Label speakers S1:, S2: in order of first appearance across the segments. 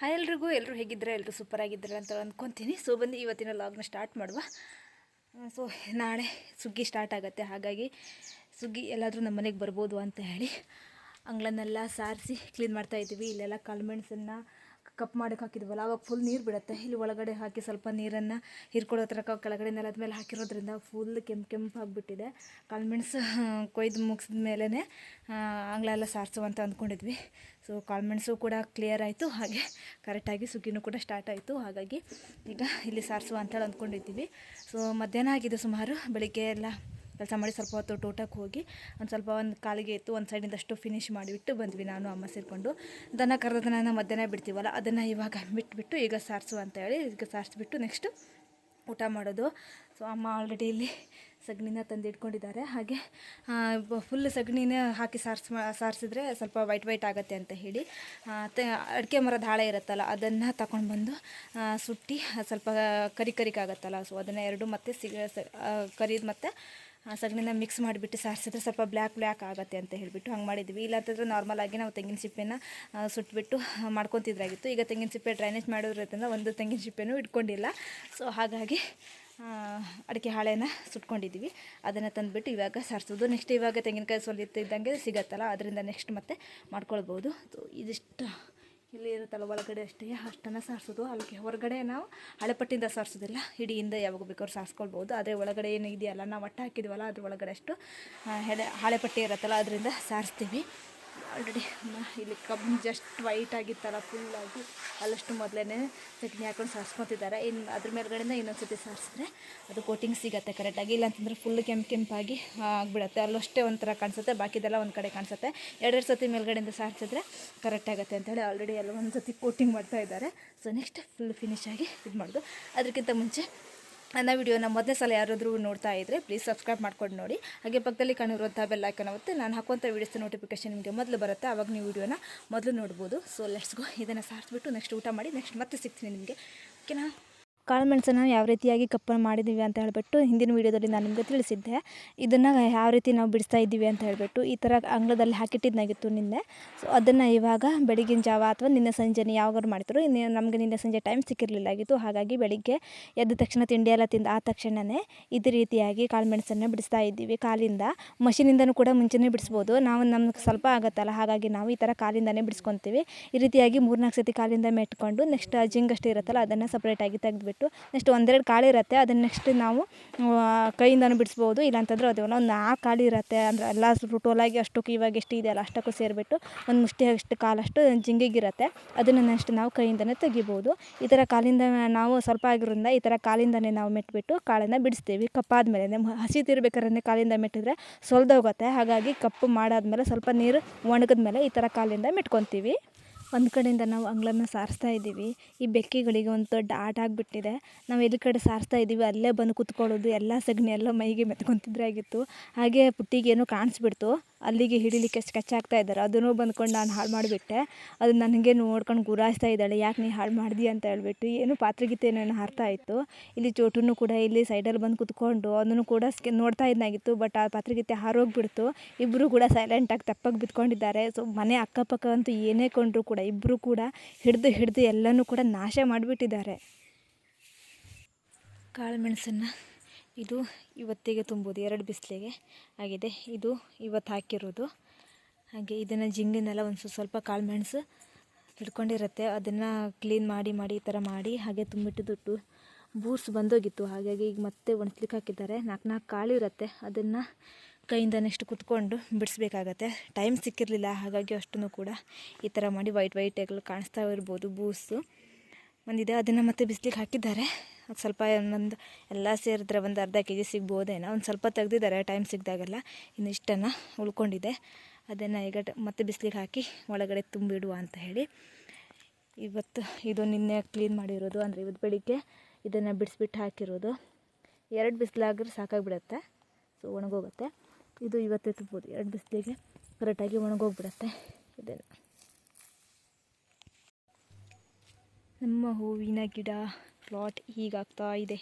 S1: Hi ಎಲ್ರಿಗೂ ಎಲ್ಲರೂ ಹೇಗಿದ್ರು ಎಲ್ಲರೂ ಸೂಪರ್ ಆಗಿದ್ದರೆ ಅಂತ ಅಂದ್ಕೊತೀನಿ ಸೊ ಬಂದು ಇವತ್ತಿನ ಲಾಗ್ನ ಸ್ಟಾರ್ಟ್ ಮಾಡುವ. ಸೊ ನಾಳೆ ಸುಗ್ಗಿ ಸ್ಟಾರ್ಟ್ ಆಗುತ್ತೆ. ಹಾಗಾಗಿ ಸುಗ್ಗಿ ಎಲ್ಲಾದರೂ ನಮ್ಮ ಮನೆಗೆ ಬರ್ಬೋದು ಅಂತ ಹೇಳಿ ಅಂಗಳನ್ನೆಲ್ಲ ಸಾರಿಸಿ ಕ್ಲೀನ್ ಮಾಡ್ತಾ ಇದ್ದೀವಿ. ಇಲ್ಲೆಲ್ಲ ಕಾಳುಮೆಣಸನ್ನು ಕಪ್ ಮಾಡಕ್ಕೆ ಹಾಕಿದ್ವಲ್ಲ, ಅವಾಗ ಫುಲ್ ನೀರು ಬಿಡುತ್ತೆ. ಇಲ್ಲಿ ಒಳಗಡೆ ಹಾಕಿ ಸ್ವಲ್ಪ ನೀರನ್ನು ಹಿರ್ಕೊಳ್ಳೋ ಥರ ಕೆಳಗಡೆ ನೆಲದ ಮೇಲೆ ಹಾಕಿರೋದ್ರಿಂದ ಫುಲ್ ಕೆಂಪು ಕೆಂಪು ಆಗಿಬಿಟ್ಟಿದೆ. ಕಾಳುಮೆಣಸು ಕೊಯ್ದು ಮುಗಿಸಿದ ಮೇಲೇ ಆಂಗ್ಲ ಎಲ್ಲ ಸಾರಿಸುವಂತ ಅಂದ್ಕೊಂಡಿದ್ವಿ. ಸೊ ಕಾಳುಮೆಣಸು ಕೂಡ ಕ್ಲಿಯರ್ ಆಯಿತು. ಹಾಗೆ ಕರೆಕ್ಟಾಗಿ ಸುಗ್ಗಿನೂ ಕೂಡ ಸ್ಟಾರ್ಟ್ ಆಯಿತು. ಹಾಗಾಗಿ ಈಗ ಇಲ್ಲಿ ಸಾರಿಸುವ ಅಂತೇಳಿ ಅಂದ್ಕೊಂಡಿದ್ದೀವಿ. ಸೊ ಮಧ್ಯಾಹ್ನ ಆಗಿದೆ ಸುಮಾರು. ಬೆಳಿಗ್ಗೆ ಎಲ್ಲ ಕೆಲಸ ಮಾಡಿ ಸ್ವಲ್ಪ ಹೊತ್ತು ತೋಟಕ್ಕೆ ಹೋಗಿ ಒಂದು ಸ್ವಲ್ಪ ಒಂದು ಕಾಲಿಗೆ ಇತ್ತು ಒಂದು ಸೈಡಿಂದಷ್ಟು ಫಿನಿಶ್ ಮಾಡಿಬಿಟ್ಟು ಬಂದ್ವಿ ನಾನು, ಅಮ್ಮ ಸೇರಿಕೊಂಡು. ದನ ಕರೆದನ್ನ ಮಧ್ಯಾಹ್ನ ಬಿಡ್ತೀವಲ್ಲ, ಅದನ್ನು ಇವಾಗ ಬಿಟ್ಬಿಟ್ಟು ಈಗ ಸಾರಿಸು ಅಂತ ಹೇಳಿ ಈಗ ಸಾರಿಸ್ಬಿಟ್ಟು ನೆಕ್ಸ್ಟು ಊಟ ಮಾಡೋದು. ಸೊ ಅಮ್ಮ ಆಲ್ರೆಡಿ ಇಲ್ಲಿ ಸಗಣಿನ ತಂದು ಇಟ್ಕೊಂಡಿದ್ದಾರೆ. ಹಾಗೆ ಫುಲ್ ಸಗಣಿನ ಹಾಕಿ ಸಾರಿಸ್ ಸಾರಿಸಿದ್ರೆ ಸ್ವಲ್ಪ ವೈಟ್ ವೈಟ್ ಆಗುತ್ತೆ ಅಂತ ಹೇಳಿ ಅಡಿಕೆ ಮರದ ಹಾಳೆ ಇರುತ್ತಲ್ಲ, ಅದನ್ನು ತಗೊಂಡು ಬಂದು ಸುಟ್ಟಿ ಸ್ವಲ್ಪ ಕರಿ ಕರಿಕಾಗತ್ತಲ್ಲ ಸೊ ಅದನ್ನು ಎರಡು ಮತ್ತೆ ಸಿಗ ಕರಿದು ಮತ್ತು ಸಗಣಿನ ಮಿಕ್ಸ್ ಮಾಡಿಬಿಟ್ಟು ಸಾರಿಸಿದ್ರೆ ಸ್ವಲ್ಪ ಬ್ಲ್ಯಾಕ್ ಬ್ಲ್ಯಾಕ್ ಆಗುತ್ತೆ ಅಂತ ಹೇಳಿಬಿಟ್ಟು ಹಂಗೆ ಮಾಡಿದ್ವಿ. ಇಲ್ಲಾಂತಂದರೆ ನಾರ್ಮಲ್ ಆಗಿ ನಾವು ತೆಂಗಿನ ಸಿಪ್ಪೆನ ಸುಟ್ಬಿಟ್ಟು ಮಾಡ್ಕೊತಿದ್ರಾಗಿತ್ತು. ಈಗ ತೆಂಗಿನ ಸಿಪ್ಪೆ ಡ್ರೈನೇಜ್ ಮಾಡೋದ್ರಿಂದ ಒಂದು ತೆಂಗಿನ ಸಿಪ್ಪೆನೂ ಇಟ್ಕೊಂಡಿಲ್ಲ. ಸೊ ಹಾಗಾಗಿ ಅಡಿಕೆ ಹಾಳೆನ ಸುಟ್ಕೊಂಡಿದ್ದೀವಿ ಅದನ್ನು ತಂದುಬಿಟ್ಟು ಇವಾಗ ಸಾರಿಸೋದು. ನೆಕ್ಸ್ಟ್ ಇವಾಗ ತೆಂಗಿನಕಾಯಿ ಇದ್ದಂಗೆ ಸಿಗತ್ತಲ್ಲ, ಅದರಿಂದ ನೆಕ್ಸ್ಟ್ ಮತ್ತೆ ಮಾಡ್ಕೊಳ್ಬೋದು. ಸೊ ಇದಿಷ್ಟು. ಇಲ್ಲಿ ಇರುತ್ತಲ್ಲ, ಒಳಗಡೆ ಅಷ್ಟೇ. ಅಷ್ಟನ್ನು ಸಾರಿಸೋದು. ಅಲ್ಲಿ ಹೊರಗಡೆ ನಾವು ಹಳೆಪಟ್ಟಿಂದ ಸಾರಿಸೋದಿಲ್ಲ. ಹಿಡಿಯಿಂದ ಯಾವಾಗ ಬೇಕಾದ್ರೂ ಸಾರಿಸ್ಕೊಳ್ಬೋದು. ಆದರೆ ಒಳಗಡೆ ಏನು ಇದೆಯಲ್ಲ, ನಾವು ಒಟ್ಟು ಹಾಕಿದ್ವಲ್ಲ ಅದ್ರ ಒಳಗಡೆ ಅಷ್ಟು ಹಳೆ ಹಳೆಪಟ್ಟಿ ಇರುತ್ತಲ್ಲ, ಅದರಿಂದ ಸಾರಿಸ್ತೀವಿ. ಆಲ್ರೆಡಿ ಇಲ್ಲಿ ಕಬ್ಬು ಜಸ್ಟ್ ವೈಟ್ ಆಗಿತ್ತಲ್ಲ ಫುಲ್ಲಾಗಿ ಅಲ್ಲಷ್ಟು ಮೊದಲೇ ಚಟ್ನಿ ಹಾಕೊಂಡು ಸಾರಿಸ್ಕೊತಿದ್ದಾರೆ. ಇನ್ನು ಅದ್ರ ಮೇಲ್ಗಡೆಯಿಂದ ಇನ್ನೊಂದು ಸತಿ ಸಾರಿಸಿದ್ರೆ ಅದು ಕೋಟಿಂಗ್ ಸಿಗುತ್ತೆ ಕರೆಕ್ಟಾಗಿ ಇಲ್ಲಾಂತಂದ್ರೆ ಫುಲ್ ಕೆಂಪು ಕೆಂಪಾಗಿ ಆಗಿಬಿಡುತ್ತೆ. ಅಲ್ಲಷ್ಟೇ ಒಂಥರ ಕಾಣಿಸುತ್ತೆ, ಬಾಕಿದೆಲ್ಲ ಒಂದು ಕಡೆ ಕಾಣಿಸುತ್ತೆ. ಎರಡೆರಡು ಸತಿ ಮೇಲ್ಗಡೆಯಿಂದ ಸಾರಿಸಿದ್ರೆ ಕರೆಕ್ಟ್ ಆಗುತ್ತೆ ಅಂತೇಳಿ ಆಲ್ರೆಡಿ ಎಲ್ಲ ಒಂದು ಸತಿ ಕೋಟಿಂಗ್ ಮಾಡ್ತಾ ಇದ್ದಾರೆ. ಸೊ ನೆಕ್ಸ್ಟ್ ಫುಲ್ ಫಿನಿಶ್ ಆಗಿ ಇದು ಮಾಡೋದು ಅದಕ್ಕಿಂತ ಮುಂಚೆ ನನ್ನ ವಿಡಿಯೋನ ಮೊದಲನೇ ಸಲ ಯಾರಾದರೂ ನೋಡ್ತಾ ಇದ್ದರೆ ಪ್ಲೀಸ್ ಸಬ್ಸ್ಕ್ರೈಬ್ ಮಾಡ್ಕೊಂಡು ನೋಡಿ. ಹಾಗೆ ಪಕ್ಕದಲ್ಲಿ ಕಾಣಿರುವಂಥ ಬೆಲ್ ಐಕನ್ ಒತ್ತೆ ನಾನು ಹಾಕುವಂಥ ವೀಡಿಯೋಸ್ ನೋಟಿಫಿಕೇಶನ್ ನಿಮಗೆ ಮೊದಲು ಬರುತ್ತೆ ಆವಾಗ ನೀವು ವಿಡಿಯೋನ ಮೊದಲು ನೋಡ್ಬೋದು. ಸೊ ಲೆಟ್ಸ್ ಗೋ ಇದನ್ನು ಸಾರಿಸ್ಬಿಟ್ಟು ನೆಕ್ಸ್ಟ್ ಊಟ ಮಾಡಿ ನೆಕ್ಸ್ಟ್ ಮತ್ತೆ ಸಿಗ್ತೀನಿ ನಿಮಗೆ. ಓಕೆನಾ ಕಾಳುಮೆಣಸನ್ನು ಯಾವ ರೀತಿಯಾಗಿ ಕಪ್ಪನ್ನು ಮಾಡಿದ್ದೀವಿ ಅಂತ ಹೇಳಿಬಿಟ್ಟು ಹಿಂದಿನ ವೀಡಿಯೋದಲ್ಲಿ ನಾನು ನಿಮಗೆ ತಿಳಿಸಿದ್ದೆ. ಇದನ್ನು ಯಾವ ರೀತಿ ನಾವು ಬಿಡಿಸ್ತಾ ಇದ್ದೀವಿ ಅಂತ ಹೇಳಿಬಿಟ್ಟು ಈ ಥರ ಅಂಗಳದಲ್ಲಿ ಹಾಕಿಟ್ಟಿದ್ದಾಗಿತ್ತು ನಿನ್ನೆ. ಸೊ ಅದನ್ನು ಇವಾಗ ಬೆಳಗಿನ ಜಾವ ಅಥವಾ ನಿನ್ನೆ ಸಂಜೆನೇ ಯಾವಾಗಾರು ಮಾಡ್ತಿದ್ರು. ಇನ್ನು ನಮಗೆ ನಿನ್ನೆ ಸಂಜೆ ಟೈಮ್ ಸಿಕ್ಕಿರಲಿಲ್ಲ ಆಗಿತ್ತು ಹಾಗಾಗಿ ಬೆಳಿಗ್ಗೆ ಎದ್ದ ತಕ್ಷಣ ತಿಂಡಿ ಎಲ್ಲ ತಿಂದು ಆದ ತಕ್ಷಣವೇ ಇದೇ ರೀತಿಯಾಗಿ ಕಾಳುಮೆಣಸನ್ನು ಬಿಡಿಸ್ತಾ ಇದ್ದೀವಿ ಕಾಲಿಂದ. ಮಷಿನಿಂದನೂ ಕೂಡ ಮುಂಚೆನೇ ಬಿಡಿಸ್ಬೋದು. ನಾವು ನಮ್ಗೆ ಸ್ವಲ್ಪ ಆಗುತ್ತಲ್ಲ, ಹಾಗಾಗಿ ನಾವು ಈ ಥರ ಕಾಲಿಂದನೇ ಬಿಡಿಸ್ಕೊತೀವಿ. ಈ ರೀತಿಯಾಗಿ ಮೂರ್ನಾಲ್ಕು ಸತಿ ಕಾಲಿಂದ ಮೆಟ್ಕೊಂಡು ನೆಕ್ಸ್ಟ್ ಜಿಂಗಷ್ಟು ಇರುತ್ತಲ್ಲ, ಅದನ್ನು ಸಪ್ರೇಟಾಗಿ ತೆಗೆದುಬಿಟ್ಟು ನೆಕ್ಸ್ಟ್ ಒಂದೆರಡು ಕಾಳು ಇರುತ್ತೆ, ಅದನ್ನು ನೆಕ್ಸ್ಟ್ ನಾವು ಕೈಯಿಂದನೂ ಬಿಡಿಸ್ಬೋದು. ಇಲ್ಲಾಂತಂದ್ರೆ ಅದು ಒಂದು ನಾಲ್ಕು ಕಾಳು ಇರುತ್ತೆ. ಅಂದರೆ ಎಲ್ಲ ಟೋಲಾಗಿ ಅಷ್ಟಕ್ಕೆ ಇವಾಗ ಎಷ್ಟು ಇದೆಯಲ್ಲ ಅಷ್ಟಕ್ಕೂ ಸೇರಿಬಿಟ್ಟು ಒಂದು ಮುಷ್ಟಿ ಅಷ್ಟು ಕಾಲಷ್ಟು ಜಿಂಗಿಗಿರುತ್ತೆ ಅದನ್ನು ನೆಕ್ಸ್ಟ್ ನಾವು ಕೈಯಿಂದನೇ ತೆಗಿಬೋದು. ಈ ಥರ ಕಾಲಿಂದ ನಾವು ಸ್ವಲ್ಪ ಆಗಿರೋದ್ರಿಂದ ಈ ಥರ ಕಾಲಿಂದನೇ ನಾವು ಮೆಟ್ಬಿಟ್ಟು ಕಾಳನ್ನು ಬಿಡಿಸ್ತೀವಿ. ಕಪ್ಪಾದ್ಮೇಲೆ ಹಸಿ ತಿರ್ಬೇಕಾದ್ರೆ ಕಾಲಿಂದ ಮೆಟ್ಟಿದ್ರೆ ಸೊಲ್ದೋಗುತ್ತೆ. ಹಾಗಾಗಿ ಕಪ್ಪು ಮಾಡಾದ್ಮೇಲೆ ಸ್ವಲ್ಪ ನೀರು ಒಣಗಿದ್ಮೇಲೆ ಈ ಥರ ಕಾಲಿಂದ ಮೆಟ್ಕೊತೀವಿ. ಒಂದು ಕಡೆಯಿಂದ ನಾವು ಅಂಗಳನ್ನ ಸಾರಿಸ್ತಾ ಇದ್ದೀವಿ. ಈ ಬೆಕ್ಕಿಗಳಿಗೆ ಒಂದು ದೊಡ್ಡ ಆಟ ಆಗಿಬಿಟ್ಟಿದೆ. ನಾವು ಎಲ್ಲಿ ಕಡೆ ಸಾರಿಸ್ತಾ ಇದ್ದೀವಿ. ಅಲ್ಲೇ ಬಂದು ಕುತ್ಕೊಳ್ಳೋದು, ಎಲ್ಲ ಸಗಣಿ ಎಲ್ಲ ಮೈಗೆ ಮೆತ್ಕೊತಿದ್ರಾಗಿತ್ತು ಹಾಗೆ ಪುಟ್ಟಿಗೇನೋ ಕಾಣಿಸ್ಬಿಡ್ತು. ಅಲ್ಲಿಗೆ ಹಿಡಿಲಿಕ್ಕೆ ಸ್ಕೆಚ್ ಆಗ್ತಾ ಇದ್ದಾರೆ. ಅದನ್ನು ಬಂದ್ಕೊಂಡು ನಾನು ಹಾಳು ಮಾಡಿಬಿಟ್ಟೆ. ಅದು ನನಗೆ ನೋಡ್ಕೊಂಡು ಗುರಾಯಿಸ್ತಾ ಇದ್ದಾಳೆ. ಯಾಕೆ ನೀ ಹಾಳು ಮಾಡಿದಿ ಅಂತ ಹೇಳ್ಬಿಟ್ಟು ಏನು ಪಾತ್ರೆಗಿತ್ತೆ ನಾನು ಹಾರ್ತಾ ಇತ್ತು. ಇಲ್ಲಿ ಚೋಟೂ ಕೂಡ ಇಲ್ಲಿ ಸೈಡಲ್ಲಿ ಬಂದು ಕುತ್ಕೊಂಡು ಅದನ್ನು ಕೂಡ ಸ್ಕೆ ನೋಡ್ತಾ ಇದ್ದಾಗಿತ್ತು ಬಟ್ ಆ ಪಾತ್ರಗೀತೆ ಹಾರೋಗ್ಬಿಡ್ತು. ಇಬ್ಬರು ಕೂಡ ಸೈಲೆಂಟಾಗಿ ತಪ್ಪಾಗಿ ಬಿತ್ಕೊಂಡಿದ್ದಾರೆ ಸೊ ಮನೆ ಅಕ್ಕಪಕ್ಕ ಅಂತೂ ಏನೇ ಕೊಂಡರೂ ಕೂಡ ಇಬ್ಬರು ಕೂಡ ಹಿಡಿದು ಹಿಡಿದು ಎಲ್ಲನೂ ಕೂಡ ನಾಶ ಮಾಡಿಬಿಟ್ಟಿದ್ದಾರೆ. ಕಾಳುಮೆಣಸನ್ನು ಇದು ಇವತ್ತಿಗೆ ತುಂಬೋದು, ಎರಡು ಬಿಸಿಲಿಗೆ ಆಗಿದೆ. ಇದು ಇವತ್ತು ಹಾಕಿರೋದು. ಹಾಗೆ ಇದನ್ನು ಜಿಂಗಿನೆಲ್ಲ ಒಂದು ಸ್ವಲ್ಪ ಸ್ವಲ್ಪ ಕಾಳುಮೆಣಸು ಹಿಡ್ಕೊಂಡಿರುತ್ತೆ. ಅದನ್ನು ಕ್ಲೀನ್ ಮಾಡಿ ಮಾಡಿ ಈ ಥರ ಮಾಡಿ ಹಾಗೆ ತುಂಬಿಟ್ಟಿದ್ದು ಬೂಸ್ ಬಂದೋಗಿತ್ತು. ಹಾಗಾಗಿ ಈಗ ಮತ್ತೆ ಒಣಸ್ಲಿಕ್ಕೆ ಹಾಕಿದ್ದಾರೆ. ನಾಲ್ಕು ನಾಲ್ಕು ಕಾಳು ಇರುತ್ತೆ. ಅದನ್ನು ಕೈಯಿಂದ ನೆಕ್ಸ್ಟ್ ಕುತ್ಕೊಂಡು ಬಿಡಿಸ್ಬೇಕಾಗತ್ತೆ. ಟೈಮ್ ಸಿಕ್ಕಿರಲಿಲ್ಲ. ಹಾಗಾಗಿ ಅಷ್ಟನ್ನು ಕೂಡ ಈ ಥರ ಮಾಡಿ ವೈಟ್ ವೈಟ್ ಕಾಣಿಸ್ತಾ ಇರ್ಬೋದು ಬೂಸು ಬಂದಿದೆ ಅದನ್ನು ಮತ್ತೆ ಬಿಸ್ಲಿಗೆ ಹಾಕಿದ್ದಾರೆ. ಅದು ಸ್ವಲ್ಪ ಒಂದು ಎಲ್ಲ ಸೇರಿದ್ರೆ ಒಂದು ಅರ್ಧ ಕೆ ಜಿ ಸಿಗ್ಬೋದೇನೋ, ಒಂದು ಸ್ವಲ್ಪ ತೆಗೆದಿದ್ದಾರೆ ಟೈಮ್ ಸಿಕ್ಕಿದಾಗೆಲ್ಲ ಇನ್ನು ಇಷ್ಟನ್ನು ಉಳ್ಕೊಂಡಿದೆ. ಅದನ್ನು ಈಗ ಮತ್ತೆ ಬಿಸ್ಲಿಗೆ ಹಾಕಿ ಒಳಗಡೆ ತುಂಬಿಡುವ ಅಂತ ಹೇಳಿ. ಇವತ್ತು ಇದು ನಿನ್ನೆ ಕ್ಲೀನ್ ಮಾಡಿರೋದು, ಅಂದರೆ ಇವತ್ತು ಬೆಳಿಗ್ಗೆ ಇದನ್ನು ಬಿಡಿಸ್ಬಿಟ್ಟು ಹಾಕಿರೋದು. ಎರಡು ಬಿಸಿಲಾಗ್ರೆ ಸಾಕಾಗಿಬಿಡುತ್ತೆ, ಸೊ ಒಣಗೋಗುತ್ತೆ. ಇದು ಇವತ್ತೇ ತುಂಬೋದು ಎರಡು ಬಿಸಿಲಿಗೆ ಕರೆಕ್ಟಾಗಿ ಒಣಗೋಗ್ಬಿಡುತ್ತೆ ಇದನ್ನು. ನಮ್ಮ ಹೂವಿನ ಗಿಡ ಪ್ಲಾಟ್ ಹೀಗಾಗ್ತಾ ಇದೆ.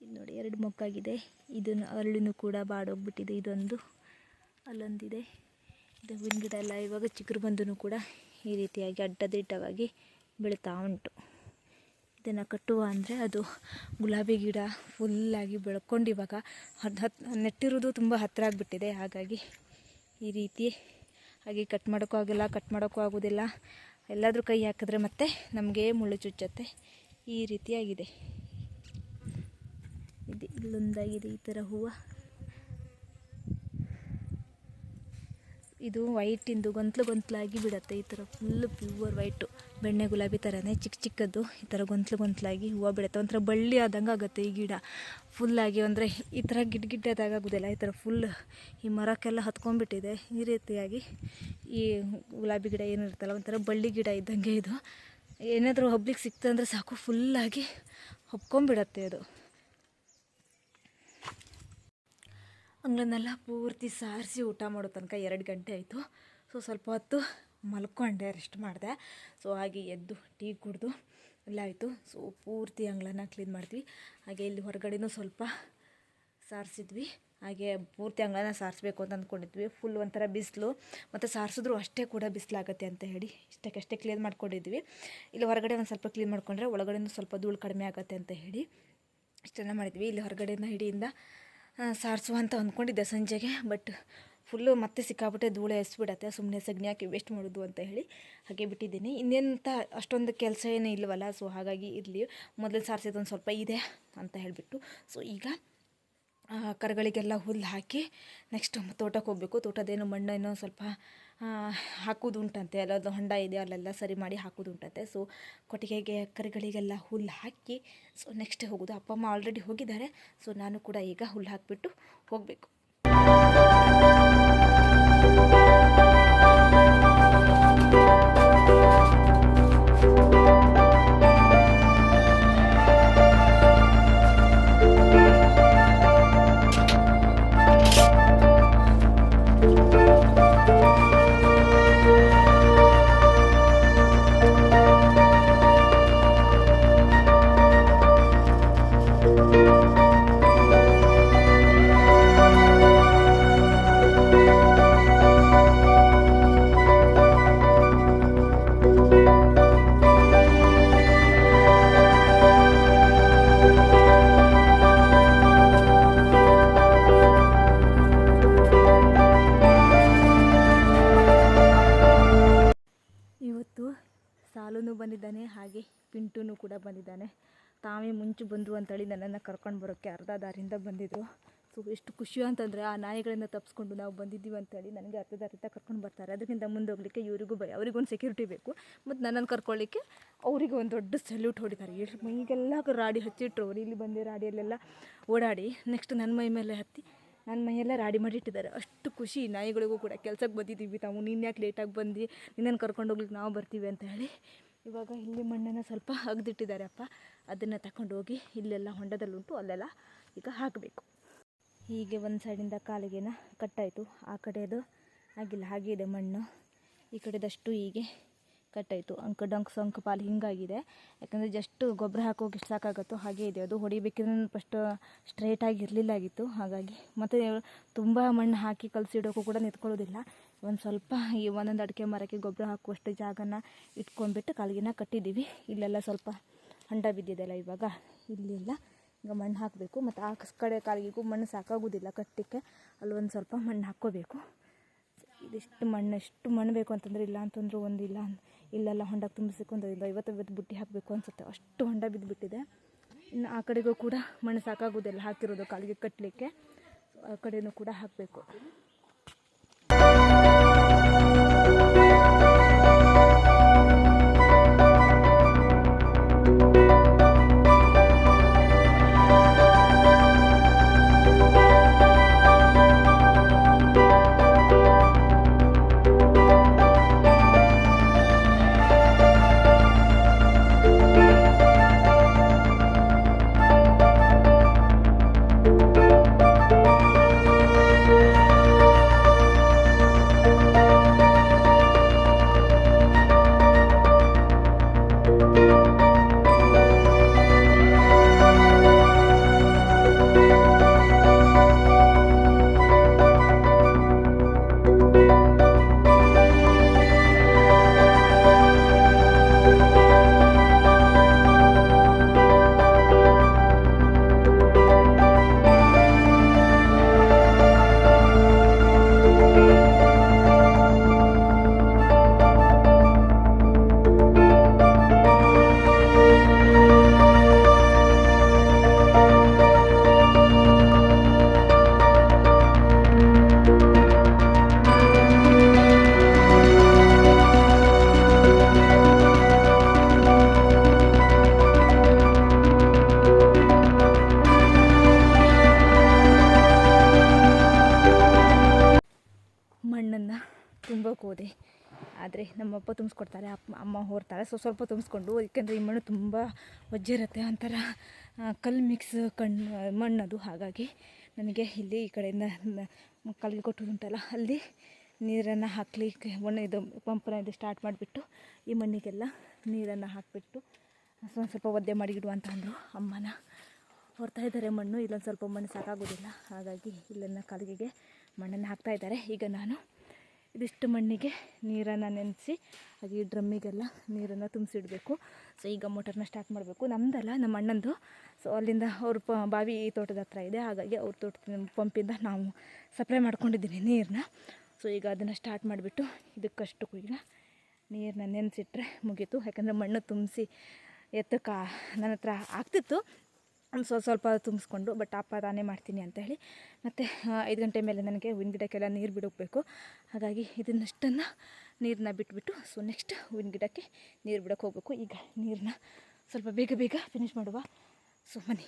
S1: ಇದು ನೋಡಿ, ಎರಡು ಮೊಗ್ಗಾಗಿದೆ ಇದನ್ನು ಅರಳಿನೂ ಕೂಡ ಬಾಡೋಗ್ಬಿಟ್ಟಿದೆ. ಇದೊಂದು ಅಲ್ಲೊಂದಿದೆ. ಇದು ಹೂವಿನ ಗಿಡ ಎಲ್ಲ ಇವಾಗ ಚಿಗುರು ಬಂದೂ ಕೂಡ ಈ ರೀತಿಯಾಗಿ ಅಡ್ಡದಿಡ್ಡವಾಗಿ ಬೆಳೀತಾ ಉಂಟು. ಇದನ್ನು ಕಟ್ಟುವ ಅಂದರೆ ಅದು ಗುಲಾಬಿ ಗಿಡ ಫುಲ್ಲಾಗಿ ಬೆಳ್ಕೊಂಡು ಇವಾಗ ಅದು ಹತ್ ನೆಟ್ಟಿರೋದು ತುಂಬ ಹತ್ತಿರ ಆಗಿಬಿಟ್ಟಿದೆ. ಹಾಗಾಗಿ ಈ ರೀತಿ ಹಾಗೆ ಕಟ್ ಮಾಡೋಕ್ಕೂ ಆಗಿಲ್ಲ, ಕಟ್ ಮಾಡೋಕ್ಕೂ ಆಗೋದಿಲ್ಲ ಎಲ್ಲಾದರೂ ಕೈ ಹಾಕಿದ್ರೆ ಮತ್ತೆ ನಮಗೆ ಮುಳ್ಳು ಚುಚ್ಚತ್ತೆ. ಈ ರೀತಿಯಾಗಿದೆ. ಇದು ಇಲ್ಲೊಂದಾಗಿದೆ ಈ ಥರ ಹೂವು. ಇದು ವೈಟಿಂದು ಗೊಂತ್ಲು ಗೊಂತ್ಲಾಗಿ ಬಿಡುತ್ತೆ. ಈ ಥರ ಫುಲ್ ಪ್ಯೂರ್ ವೈಟು ಬೆಣ್ಣೆ ಗುಲಾಬಿ ಥರನೇ ಚಿಕ್ಕ ಚಿಕ್ಕದ್ದು. ಈ ಥರ ಗೊಂತ್ಲು ಗೊಂತ್ಲಾಗಿ ಹೂವು ಬಿಡುತ್ತೆ. ಒಂಥರ ಬಳ್ಳಿ ಆದಂಗೆ ಆಗುತ್ತೆ ಈ ಗಿಡ. ಫುಲ್ಲಾಗಿ ಅಂದರೆ ಈ ಥರ ಗಿಡ್ ಗಿಡ್ಡದಾಗೋದಿಲ್ಲ ಈ ಥರ ಫುಲ್ ಈ ಮರಕ್ಕೆಲ್ಲ ಹತ್ಕೊಂಡ್ಬಿಟ್ಟಿದೆ. ಈ ರೀತಿಯಾಗಿ ಈ ಗುಲಾಬಿ ಗಿಡ ಏನಿರುತ್ತಲ್ಲ ಒಂಥರ ಬಳ್ಳಿ ಗಿಡ ಇದ್ದಂಗೆ ಇದು. ಏನಾದರೂ ಹಬ್ಲಿಕ್ಕೆ ಸಿಕ್ತಂದ್ರೆ ಸಾಕು. ಫುಲ್ಲಾಗಿ ಹಬ್ಕೊಂಡ್ಬಿಡತ್ತೆ ಅದು. ಅಂಗಳನ್ನೆಲ್ಲ ಪೂರ್ತಿ ಸಾರಿಸಿ ಊಟ ಮಾಡೋ ತನಕ ಎರಡು ಗಂಟೆ ಆಯಿತು. ಸೊ ಸ್ವಲ್ಪ ಹೊತ್ತು ಮಲ್ಕೊಂಡೆ ರೆಸ್ಟ್ ಮಾಡಿದೆ. ಸೊ ಹಾಗೆ ಎದ್ದು ಟೀ ಕುಡಿದು ಎಲ್ಲ ಆಯಿತು. ಸೊ ಪೂರ್ತಿ ಅಂಗಳನ ಕ್ಲೀನ್ ಮಾಡ್ತೀವಿ. ಹಾಗೆ ಇಲ್ಲಿ ಹೊರಗಡೆನೂ ಸ್ವಲ್ಪ ಸಾರಿಸಿದ್ವಿ. ಹಾಗೆ ಪೂರ್ತಿ ಅಂಗಳನ ಸಾರಿಸ್ಬೇಕು ಅಂತ ಅಂದ್ಕೊಂಡಿದ್ವಿ. ಫುಲ್ ಒಂಥರ ಬಿಸಿಲು. ಮತ್ತು ಸಾರಿಸಿದ್ರು ಅಷ್ಟೇ ಕೂಡ ಬಿಸಿಲಾಗತ್ತೆ ಅಂತ ಹೇಳಿ ಇಷ್ಟಕ್ಕೆ ಅಷ್ಟೇ ಕ್ಲೀನ್ ಮಾಡ್ಕೊಂಡಿದ್ವಿ. ಇಲ್ಲಿ ಹೊರಗಡೆ ಒಂದು ಸ್ವಲ್ಪ ಕ್ಲೀನ್ ಮಾಡ್ಕೊಂಡ್ರೆ ಒಳಗಡೆನೂ ಸ್ವಲ್ಪ ಧೂಳು ಕಡಿಮೆ ಆಗುತ್ತೆ ಅಂತ ಹೇಳಿ ಇಷ್ಟೆಲ್ಲ ಮಾಡಿದ್ವಿ. ಇಲ್ಲಿ ಹೊರಗಡೆಯಿಂದ ಹಿಡಿಯಿಂದ ಸಾರಿಸುವ ಅಂತ ಅಂದ್ಕೊಂಡಿದ್ದೆ ಸಂಜೆಗೆ ಬಟ್ ಫುಲ್ಲು ಮತ್ತೆ ಸಿಕ್ಕಾಬಿಟ್ಟೆ ಧೂಳೆ ಎಸ್ಬಿಡತ್ತೆ ಸುಮ್ಮನೆ ಸಗಣಿ ಹಾಕಿ ವೇಸ್ಟ್ ಮಾಡೋದು ಅಂತ ಹೇಳಿ ಹಾಗೆ ಬಿಟ್ಟಿದ್ದೀನಿ. ಇನ್ನೆಂಥ ಅಷ್ಟೊಂದು ಕೆಲಸ ಏನೂ ಇಲ್ಲವಲ್ಲ ಸೊ ಹಾಗಾಗಿ ಇರಲಿ. ಮೊದಲು ಸಾರಿಸಿದೊಂದು ಸ್ವಲ್ಪ ಇದೆ ಅಂತ ಹೇಳಿಬಿಟ್ಟು. ಸೊ ಈಗ ಕರುಗಳಿಗೆಲ್ಲ ಹುಲ್ಲು ಹಾಕಿ ನೆಕ್ಸ್ಟ್ ತೋಟಕ್ಕೆ ಹೋಗಬೇಕು. ತೋಟದೇನು ಮಣ್ಣೇನೋ ಸ್ವಲ್ಪ ಹಾಕೋದು ಅಲ್ಲೊಂದು ಹೊಂಡ ಇದೆ, ಅಲ್ಲೆಲ್ಲ ಸರಿ ಮಾಡಿ ಹಾಕೋದುಂಟಂತೆ. ಸೊ ಕೊಟ್ಟಿಗೆಗೆ, ಕರಿಗಳಿಗೆಲ್ಲ ಹುಲ್ಲು ಹಾಕಿ ಸೊ ನೆಕ್ಸ್ಟ್ ಹೋಗೋದು. ಅಪ್ಪ ಅಮ್ಮ ಆಲ್ರೆಡಿ ಹೋಗಿದ್ದಾರೆ. ಸೊ ನಾನು ಕೂಡ ಈಗ ಹುಲ್ಲು ಹಾಕಿಬಿಟ್ಟು ಹೋಗಬೇಕು. ತಾವೇ ಮುಂಚೆ ಬಂದರು ಅಂತೇಳಿ ನನ್ನನ್ನು ಕರ್ಕೊಂಡು ಬರೋಕ್ಕೆ ಅರ್ಧ ದಾರಿಯಿಂದ ಬಂದಿದ್ದರು ಸೊ ಎಷ್ಟು ಖುಷಿ ಅಂತಂದರೆ ಆ ನಾಯಿಗಳನ್ನು ತಪ್ಪಿಸ್ಕೊಂಡು ನಾವು ಬಂದಿದ್ದೀವಿ ಅಂತೇಳಿ ನನಗೆ ಅರ್ಧ ದಾರಿಂದ ಕರ್ಕೊಂಡು ಬರ್ತಾರೆ. ಅದಕ್ಕಿಂತ ಮುಂದೆ ಹೋಗ್ಲಿಕ್ಕೆ ಇವರಿಗೂ ಭಯ ಅವರಿಗೊಂದು ಸೆಕ್ಯೂರಿಟಿ ಬೇಕು. ಮತ್ತು ನನ್ನನ್ನು ಕರ್ಕೊಳ್ಳಿಕ್ಕೆ ಅವರಿಗೆ ಒಂದು ದೊಡ್ಡ ಸಲ್ಯೂಟ್ ಹೊಡಿತಾರೆ. ಎಷ್ಟು ಮೈಗೆಲ್ಲ ರಾಡಿ ಹಚ್ಚಿಟ್ರು ಅವ್ರು. ಇಲ್ಲಿ ಬಂದು ರಾಡಿಯಲ್ಲೆಲ್ಲ ಓಡಾಡಿ ನೆಕ್ಸ್ಟ್ ನನ್ನ ಮೈ ಮೇಲೆ ಹತ್ತಿ ನನ್ನ ಮೈಯೆಲ್ಲ ರಾಡಿ ಮಾಡಿಟ್ಟಿದ್ದಾರೆ. ಅಷ್ಟು ಖುಷಿ ನಾಯಿಗಳಿಗೂ ಕೂಡ. ಕೆಲಸಕ್ಕೆ ಬಂದಿದ್ದೀವಿ ತಾವು. ನೀನು ಯಾಕೆ ಲೇಟಾಗಿ ಬಂದು? ನಿನ್ನನ್ನು ಕರ್ಕೊಂಡು ಹೋಗ್ಲಿಕ್ಕೆ ನಾವು ಬರ್ತೀವಿ ಅಂತ ಹೇಳಿ ಇವಾಗ ಇಲ್ಲಿ ಮಣ್ಣನ್ನು ಸ್ವಲ್ಪ ಅಗ್ದಿಟ್ಟಿದ್ದಾರೆ ಅಪ್ಪ. ಅದನ್ನು ತಗೊಂಡು ಹೋಗಿ ಇಲ್ಲೆಲ್ಲ ಹೊಂಡದಲ್ಲುಂಟು, ಅಲ್ಲೆಲ್ಲ ಈಗ ಹಾಕಬೇಕು. ಹೀಗೆ ಒಂದು ಸೈಡಿಂದ ಕಾಲಿಗೆನ ಕಟ್ಟಾಯಿತು. ಆ ಕಡೆದು ಆಗಿಲ್ಲ, ಹಾಗೆ ಇದೆ ಮಣ್ಣು. ಈ ಕಡೆದಷ್ಟು ಹೀಗೆ ಕಟ್ಟಾಯಿತು. ಅಂಕ ಡಂಕ್ ಸಂಕ ಪಾಲು ಹಿಂಗಾಗಿದೆ. ಯಾಕಂದರೆ ಜಸ್ಟ್ ಗೊಬ್ಬರ ಹಾಕೋಗಿ ಸಾಕಾಗುತ್ತೋ ಹಾಗೆ ಇದೆ. ಅದು ಹೊಡಿಬೇಕಿದ್ರೆ ಫಸ್ಟ್ ಸ್ಟ್ರೈಟಾಗಿ ಇರಲಿಲ್ಲ ಆಗಿತ್ತು. ಹಾಗಾಗಿ ಮತ್ತು ತುಂಬ ಮಣ್ಣು ಹಾಕಿ ಕಲಸಿಡೋಕ್ಕೂ ಕೂಡ ನಿಂತ್ಕೊಳ್ಳೋದಿಲ್ಲ. ಒಂದು ಸ್ವಲ್ಪ ಈ ಒಂದೊಂದು ಅಡಿಕೆ ಮರಕ್ಕೆ ಗೊಬ್ಬರ ಹಾಕುವಷ್ಟು ಜಾಗನ ಇಟ್ಕೊಂಡ್ಬಿಟ್ಟು ಕಾಲಿಗೆನ ಕಟ್ಟಿದ್ದೀವಿ. ಇಲ್ಲೆಲ್ಲ ಸ್ವಲ್ಪ ಹಂಡ ಬಿದ್ದಿದೆಲ್ಲ ಇವಾಗ. ಇಲ್ಲೆಲ್ಲ ಈಗ ಮಣ್ಣು ಹಾಕಬೇಕು. ಮತ್ತು ಆ ಕಡೆ ಕಾಲಿಗೆಗೂ ಮಣ್ಣು ಸಾಕಾಗೋದಿಲ್ಲ ಕಟ್ಟಲಿಕ್ಕೆ ಅಲ್ಲಿ ಒಂದು ಸ್ವಲ್ಪ ಮಣ್ಣು ಹಾಕ್ಕೋಬೇಕು. ಇದಿಷ್ಟು ಮಣ್ಣು ಎಷ್ಟು ಮಣ್ಣು ಬೇಕು ಅಂತಂದರೆ ಇಲ್ಲ ಅಂತಂದ್ರೆ ಒಂದಿಲ್ಲ ಇಲ್ಲೆಲ್ಲ ಹೊಂಡಕ್ಕೆ ತುಂಬಿಸಕ್ಕೆ ಒಂದು ಐವತ್ತು ಐವತ್ತು ಬುಟ್ಟಿ ಹಾಕಬೇಕು ಅನಿಸುತ್ತೆ. ಅಷ್ಟು ಹೊಂಡ ಬಿದ್ದುಬಿಟ್ಟಿದೆ ಇನ್ನು ಆ ಕಡೆಗೂ ಕೂಡ ಮಣ್ಣು ಸಾಕಾಗೋದಿಲ್ಲ ಹಾಕಿರೋದು ಕಾಲಿಗೆ ಕಟ್ಟಲಿಕ್ಕೆ ಆ ಕಡೆಯೂ ಕೂಡ ಹಾಕಬೇಕು. you ತುಂಬಿಸ್ಕೊಡ್ತಾರೆ, ಅಪ್ಪ, ಅಮ್ಮ ಹೊರ್ತಾರೆ. ಸೊ, ಸ್ವಲ್ಪ ತುಂಬಿಸ್ಕೊಂಡು ಏಕೆಂದರೆ ಈ ಮಣ್ಣು ತುಂಬ ವಜ್ಜಿರುತ್ತೆ ಒಂಥರ ಕಲ್ಲು ಮಿಕ್ಸ್ ಕಣ್ಣು ಮಣ್ಣದು. ಹಾಗಾಗಿ ನನಗೆ ಇಲ್ಲಿ ಈ ಕಡೆಯಿಂದ ಕಲ್ಲು ಕೊಟ್ಟುಂಟಲ್ಲ ಅಲ್ಲಿ ನೀರನ್ನು ಹಾಕಲಿಕ್ಕೆ ಮಣ್ಣು ಇದು ಪಂಪನ ಇದು ಸ್ಟಾರ್ಟ್ ಮಾಡಿಬಿಟ್ಟು, ಈ ಮಣ್ಣಿಗೆಲ್ಲ ನೀರನ್ನು ಹಾಕಿಬಿಟ್ಟು ಸ್ವಲ್ಪ ಸ್ವಲ್ಪ ಒದ್ದೆ ಮಾಡಿ ಅಂತ ಅಂದರು ಅಮ್ಮನ. ಹೊರ್ತಾ ಇದ್ದಾರೆ ಮಣ್ಣು, ಇಲ್ಲೊಂದು ಸ್ವಲ್ಪ ಮಣ್ಣು ಸಾಕಾಗೋದಿಲ್ಲ. ಹಾಗಾಗಿ ಇಲ್ಲನ್ನು ಕಾಲಿಗೆಗೆ ಮಣ್ಣನ್ನು ಹಾಕ್ತಾ ಇದ್ದಾರೆ. ಈಗ ನಾನು ಇದಿಷ್ಟು ಮಣ್ಣಿಗೆ ನೀರನ್ನು ನೆನೆಸಿ, ಅದು ಈ ಡ್ರಮ್ಮಿಗೆಲ್ಲ ನೀರನ್ನು ತುಂಬಿಸಿಡಬೇಕು. ಸೊ ಈಗ ಮೋಟರ್ನ ಸ್ಟಾರ್ಟ್ ಮಾಡಬೇಕು. ನಮ್ಮದಲ್ಲ ನಮ್ಮ ಅಣ್ಣಂದು. ಸೊ ಅಲ್ಲಿಂದ ಅವ್ರ ಪ, ಬಾವಿ ಈ ತೋಟದ ಹತ್ರ ಇದೆ. ಹಾಗಾಗಿ ಅವ್ರ ತೋಟದ ಪಂಪಿಂದ ನಾವು ಸಪ್ಲೈ ಮಾಡ್ಕೊಂಡಿದ್ದೀನಿ ನೀರನ್ನ ಸೊ ಈಗ ಅದನ್ನು ಸ್ಟಾರ್ಟ್ ಮಾಡಿಬಿಟ್ಟು ಇದಕ್ಕಷ್ಟು ಈಗ ನೀರನ್ನ ನೆನೆಸಿಟ್ರೆ ಮುಗೀತು. ಯಾಕಂದರೆ ಮಣ್ಣು ತುಂಬಿಸಿ ಎತ್ತಕ್ಕೆ ನನ್ನ ಹತ್ರ ಆಗ್ತಿತ್ತು. ಒಂದು ಸ್ವಲ್ಪ ತುಂಬಿಸ್ಕೊಂಡು ಬಟ್ ಅಪ್ಪ ತಾನೇ ಮಾಡ್ತೀನಿ ಅಂತ ಹೇಳಿ, ಮತ್ತು ಐದು ಗಂಟೆ ಮೇಲೆ ನನಗೆ ಹೂವಿನ ಗಿಡಕ್ಕೆಲ್ಲ ನೀರು ಬಿಡೋಕ್ಬೇಕು ಹಾಗಾಗಿ ಇದನ್ನಷ್ಟನ್ನು ನೀರನ್ನ ಬಿಟ್ಬಿಟ್ಟು ಸೊ ನೆಕ್ಸ್ಟ್ ಹೂವಿನ ಗಿಡಕ್ಕೆ ನೀರು ಬಿಡೋಕೆ ಹೋಗಬೇಕು. ಈಗ ನೀರನ್ನ ಸ್ವಲ್ಪ ಬೇಗ ಬೇಗ ಫಿನಿಷ್ ಮಾಡುವ. ಸೊ ಬನ್ನಿ.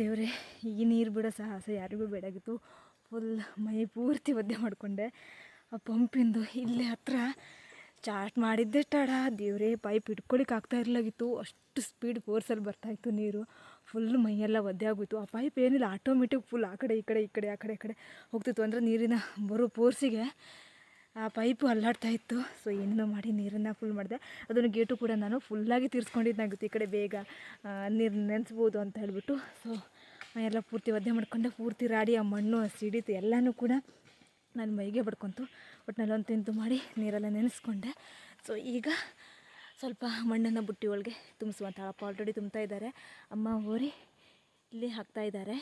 S1: ದೇವರೇ, ಈ ನೀರು ಬಿಡೋ ಸಾಹಸ ಯಾರಿಗೂ ಬೇಡಾಗಿತ್ತು ಫುಲ್ ಮೈ ಪೂರ್ತಿ ಒದ್ದೆ ಮಾಡಿಕೊಂಡೆ. ಆ ಪಂಪಿಂದು ಇಲ್ಲೇ ಹತ್ರ ಚಾಟ್ ಮಾಡಿದ್ದೆ ತಡ ದೇವರೇ ಪೈಪ್ ಹಿಡ್ಕೊಳಿಕ್ಕೆ ಆಗ್ತಾ ಇರಲಾಗಿತ್ತು. ಅಷ್ಟು ಸ್ಪೀಡ್ ಫೋರ್ಸಲ್ಲಿ ಬರ್ತಾಯಿತ್ತು ನೀರು. ಫುಲ್ ಮೈಯೆಲ್ಲ ಒದ್ದೆ ಆಗೋಯ್ತು. ಆ ಪೈಪ್ ಏನಿಲ್ಲ ಆಟೋಮೆಟಿಕ್ ಫುಲ್ ಆ ಕಡೆ, ಈ ಕಡೆ ಈ ಕಡೆ, ಆ ಕಡೆ ಈ ಕಡೆ ಹೋಗ್ತಿತ್ತು. ಅಂದರೆ ನೀರಿನ ಬರೋ ಫೋರ್ಸಿಗೆ ಆ ಪೈಪು ಅಲ್ಲಾಡ್ತಾ ಇತ್ತು. ಸೊ ಏನೇನೋ ಮಾಡಿ ನೀರನ್ನು ಫುಲ್ ಮಾಡಿದೆ. ಅದನ್ನು ಗೇಟು ಕೂಡ ನಾನು ಫುಲ್ಲಾಗಿ ತೀರಿಸ್ಕೊಂಡಿದ್ದಾಗುತ್ತೆ ಈ ಕಡೆ ಬೇಗ ನೀರು ನೆನೆಸ್ಬೋದು ಅಂತ ಹೇಳಿಬಿಟ್ಟು. ಸೊ ಎಲ್ಲ ಪೂರ್ತಿ ಒದ್ದೆ ಮಾಡ್ಕೊಂಡೆ. ಪೂರ್ತಿ ರಾಡಿ ಆ ಮಣ್ಣು ಸಿಡಿತು ಎಲ್ಲನೂ ಕೂಡ ನಾನು ಮೈಗೆ ಬಡ್ಕೊತು. ಒಟ್ಟಿನಲ್ಲೊಂದು ತಿಂತು ಮಾಡಿ ನೀರೆಲ್ಲ ನೆನೆಸ್ಕೊಂಡೆ. ಸೊ ಈಗ ಸ್ವಲ್ಪ ಮಣ್ಣನ್ನು ಬುಟ್ಟಿ ಒಳಗೆ ತುಂಬಿಸುವಂಥ ಅಪ್ಪ ಆಲ್ರೆಡಿ ತುಂಬ್ತಾ ಇದ್ದಾರೆ. ಅಮ್ಮ ಓರಿ ಇಲ್ಲಿ ಹಾಕ್ತಾ ಇದ್ದಾರೆ.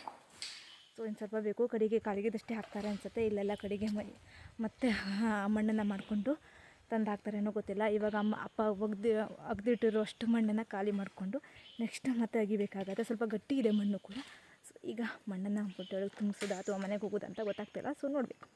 S1: ಸೊ ಇನ್ನು ಸ್ವಲ್ಪ ಬೇಕು, ಕಡೆಗೆ ಕಾಲಿಗೆದಷ್ಟೇ ಹಾಕ್ತಾರೆ ಅನಿಸುತ್ತೆ. ಇಲ್ಲೆಲ್ಲ ಕಡೆಗೆ ಮೈ, ಮತ್ತೆ ಮಣ್ಣನ್ನು ಮಾಡಿಕೊಂಡು ತಂದು ಹಾಕ್ತಾರೇನೋ ಗೊತ್ತಿಲ್ಲ. ಇವಾಗ ಅಮ್ಮ, ಅಪ್ಪ ಒಗ್ದು ಅಗ್ದಿಟ್ಟಿರೋ ಅಷ್ಟು ಮಣ್ಣನ್ನು ಖಾಲಿ ಮಾಡಿಕೊಂಡು ನೆಕ್ಸ್ಟ್ ಮತ್ತೆ ಅಗಿಬೇಕಾಗತ್ತೆ. ಸ್ವಲ್ಪ ಗಟ್ಟಿ ಇದೆ ಮಣ್ಣು ಕೂಡ. ಸೊ ಈಗ ಮಣ್ಣನ್ನು ಒಳಗೆ ತುಂಬಿಸೋದು ಅಥವಾ ಮನೆಗೆ ಹೋಗೋದು ಅಂತ ಗೊತ್ತಾಗ್ತಿಲ್ಲ. ಸೊ ನೋಡಬೇಕು.